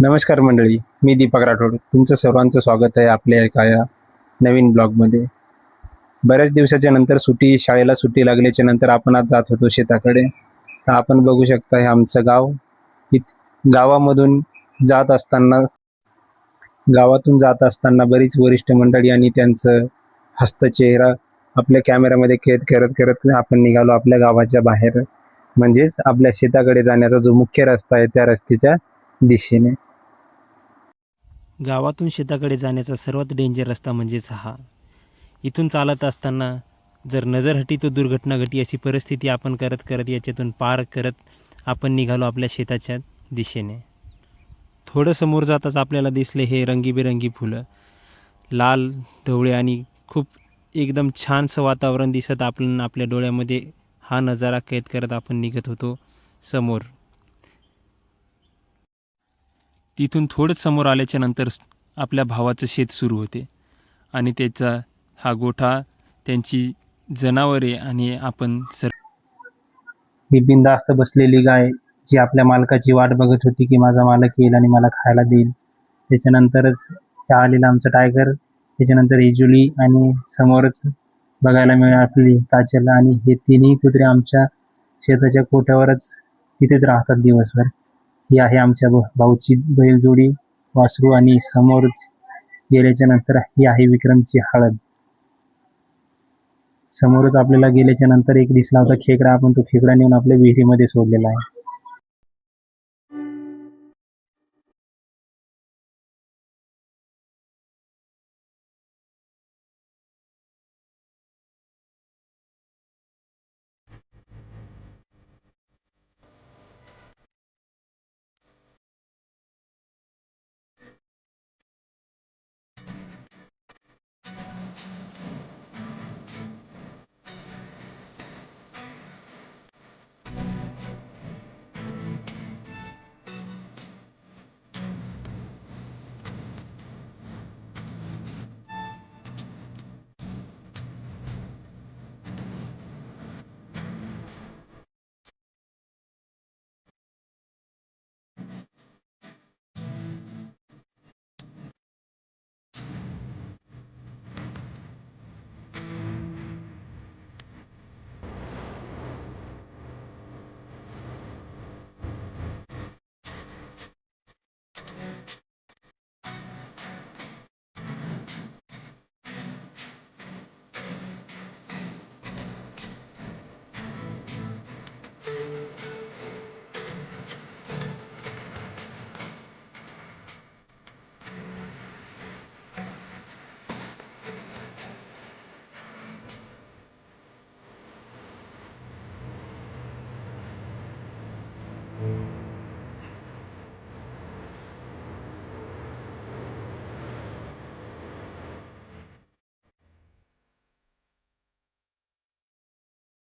नमस्कार मंडळी मी दीपक राठोड. तुमचं सर्वांचं स्वागत आहे आपल्या एका या नवीन ब्लॉगमध्ये. बऱ्याच दिवसाच्या नंतर सुट्टी शाळेला सुट्टी लागल्याच्या नंतर आपण आज जात होतो शेताकडे. तर आपण बघू शकता हे आमचं गाव. इत गावामधून जात असताना गावातून जात असताना बरीच वरिष्ठ मंडळी आणि त्यांचं हस्तचेहरा आपल्या कॅमेऱ्यामध्ये कैद करत करत आपण निघालो आपल्या गावाच्या बाहेर. म्हणजेच आपल्या शेताकडे जाण्याचा जो मुख्य रस्ता आहे त्या रस्त्याच्या दिशेने. गावातून शेताकडे जाण्याचा सर्वात डेंजर रस्ता म्हणजेच हा. इथून चालत असताना जर नजर हटी तो दुर्घटना घटी अशी परिस्थिती आपण करत करत याच्यातून पार करत आपण निघालो आपल्या शेताच्या दिशेने. थोडं समोर जाताच आपल्याला दिसले हे रंगीबेरंगी फुलं. लाल ढवळे आणि खूप एकदम छानसं वातावरण दिसत आपण आपल्या डोळ्यामध्ये हा नजारा कैद करत आपण निघत होतो समोर. तिथून थोडंच समोर आल्याच्यानंतर आपल्या भावाचं शेत सुरू होते आणि त्याचा हा गोठा त्यांची जनावरे आणि आपण सर ही बिंदास्त बसलेली गाय जी आपल्या मालकाची वाट बघत होती की माझा मालक येईल आणि मला खायला देईल. त्याच्यानंतरच त्या आलेला आमचा टायगर त्याच्यानंतर इजुली आणि समोरच बघायला मिळाली काचल. आणि हे तिन्ही कुत्रे आमच्या शेताच्या कोठ्यावरच तिथेच राहतात दिवसभर. ही आहे आमच्या भ- भाऊची बैलजोडी वासरू आणि समोरच गेल्याच्यानंतर ही आहे विक्रमची हळद. समोरच आपल्याला गेल्याच्यानंतर एक दिसला होता खेकडा. आपण तो खेकडा नेऊन आपल्या विहिरीमध्ये सोडलेला आहे.